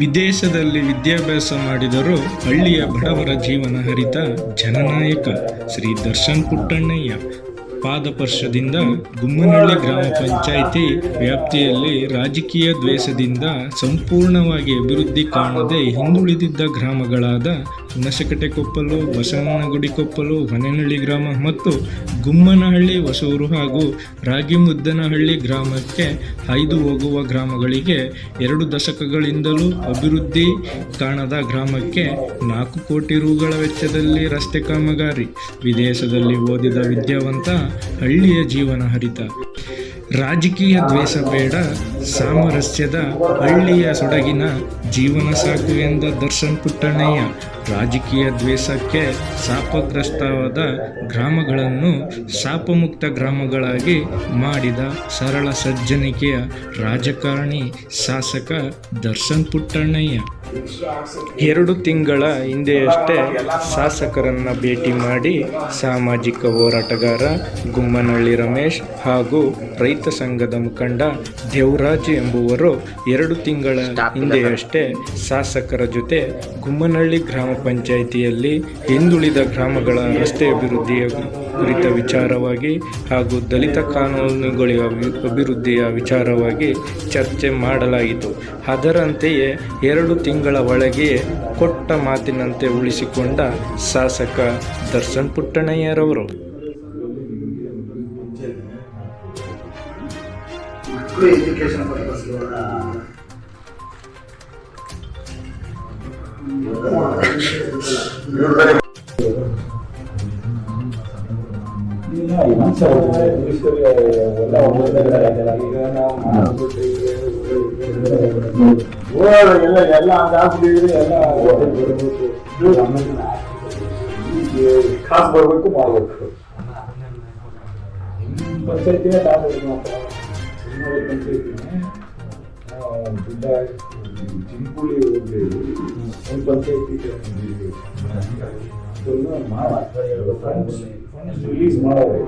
ವಿದೇಶದಲ್ಲಿ ವಿದ್ಯಾಭ್ಯಾಸ ಮಾಡಿದರೂ ಹಳ್ಳಿಯ ಬಡವರ ಜೀವನ ಹರಿತ ಜನನಾಯಕ ಶ್ರೀ ದರ್ಶನ್ ಪುಟ್ಟಣ್ಣಯ್ಯ. ಪಾದಪರ್ಶದಿಂದ ಗುಮ್ಮನಹಳ್ಳಿ ಗ್ರಾಮ ಪಂಚಾಯಿತಿ ವ್ಯಾಪ್ತಿಯಲ್ಲಿ ರಾಜಕೀಯ ದ್ವೇಷದಿಂದ ಸಂಪೂರ್ಣವಾಗಿ ಅಭಿವೃದ್ಧಿ ಕಾಣದೆ ಹಿಂದುಳಿದಿದ್ದ ಗ್ರಾಮಗಳಾದ ಹುಣಸಕಟೆಕೊಪ್ಪಲು ಬಸವನಗುಡಿಕೊಪ್ಪಲು ಹೊನೆನಹಳ್ಳಿ ಗ್ರಾಮ ಮತ್ತು ಗುಮ್ಮನಹಳ್ಳಿ ಹೊಸೂರು ಹಾಗೂ ರಾಗಿಮುದ್ದನಹಳ್ಳಿ ಗ್ರಾಮಕ್ಕೆ ಹಾಯ್ದು ಹೋಗುವ ಗ್ರಾಮಗಳಿಗೆ ಎರಡು ದಶಕಗಳಿಂದಲೂ ಅಭಿವೃದ್ಧಿ ಕಾಣದ ಗ್ರಾಮಕ್ಕೆ ನಾಲ್ಕು ಕೋಟಿ ರುಗಳ ವೆಚ್ಚದಲ್ಲಿ ರಸ್ತೆ ಕಾಮಗಾರಿ, ವಿದೇಶದಲ್ಲಿ ಓದಿದ ವಿದ್ಯಾವಂತ ಹಳ್ಳಿಯ ಜೀವನ ಹರಿತ. ರಾಜಕೀಯ ದ್ವೇಷ ಬೇಡ ಸಾಮರಸ್ಯದ ಹಳ್ಳಿಯ ಸೊಡಗಿನ ಜೀವನ ಸಾಕು ಎಂದ ದರ್ಶನ್ ಪುಟ್ಟಣ್ಣಯ್ಯ ರಾಜಕೀಯ ದ್ವೇಷಕ್ಕೆ ಶಾಪಗ್ರಸ್ತವಾದ ಗ್ರಾಮಗಳನ್ನು ಶಾಪಮುಕ್ತ ಗ್ರಾಮಗಳಾಗಿ ಮಾಡಿದ ಸರಳ ಸಜ್ಜನಿಕೆಯ ರಾಜಕಾರಣಿ ಶಾಸಕ ದರ್ಶನ್ ಪುಟ್ಟಣ್ಣಯ್ಯ. ಎರಡು ತಿಂಗಳ ಹಿಂದೆಯಷ್ಟೇ ಶಾಸಕರನ್ನು ಭೇಟಿ ಮಾಡಿ ಸಾಮಾಜಿಕ ಹೋರಾಟಗಾರ ಗುಮ್ಮನಹಳ್ಳಿ ರಮೇಶ್ ಹಾಗೂ ರೈತ ಸಂಘದ ಮುಖಂಡ ದೇವರಾಜ್ ಎಂಬುವರು ಎರಡು ತಿಂಗಳ ಹಿಂದೆಯಷ್ಟೇ ಶಾಸಕರ ಜೊತೆ ಗುಮ್ಮನಹಳ್ಳಿ ಗ್ರಾಮ ಪಂಚಾಯಿತಿಯಲ್ಲಿ ಹಿಂದುಳಿದ ಗ್ರಾಮಗಳ ರಸ್ತೆ ಅಭಿವೃದ್ಧಿಯ ಕುರಿತ ವಿಚಾರವಾಗಿ ಹಾಗೂ ದಲಿತ ಕಾನೂನುಗಳ ಅಭಿ- ಅಭಿವೃದ್ಧಿಯ ವಿಚಾರವಾಗಿ ಚರ್ಚೆ ಮಾಡಲಾಯಿತು. ಅದರಂತೆಯೇ ಎರಡು ತಿಂಗಳ ಒಳಗೆ ಕೊಟ್ಟ ಮಾತಿನಂತೆ ಉಳಿಸಿಕೊಂಡ ಶಾಸಕ ದರ್ಶನ್ ಪುಟ್ಟಣಯ್ಯರವರು ಎಜುಕೇಶನ್ ಎಲ್ಲ ಎಲ್ಲ ಇದು ಎಲ್ಲ ಕಾಸು ಬರ್ಬೇಕು ಮಾಡ್ಬೇಕು. ಪಂಚಾಯತಿನೇ ಚಿನ್ನೋಳಿ ಪಂಚಾಯತಿನೇ ದುಡ್ಡ ಚಿಂಪುಳಿ ಹೋಗ್ಲಿ ಒಂದು ಪಂಚಾಯತಿ ರಿಲೀಸ್ ಮಾಡೋದು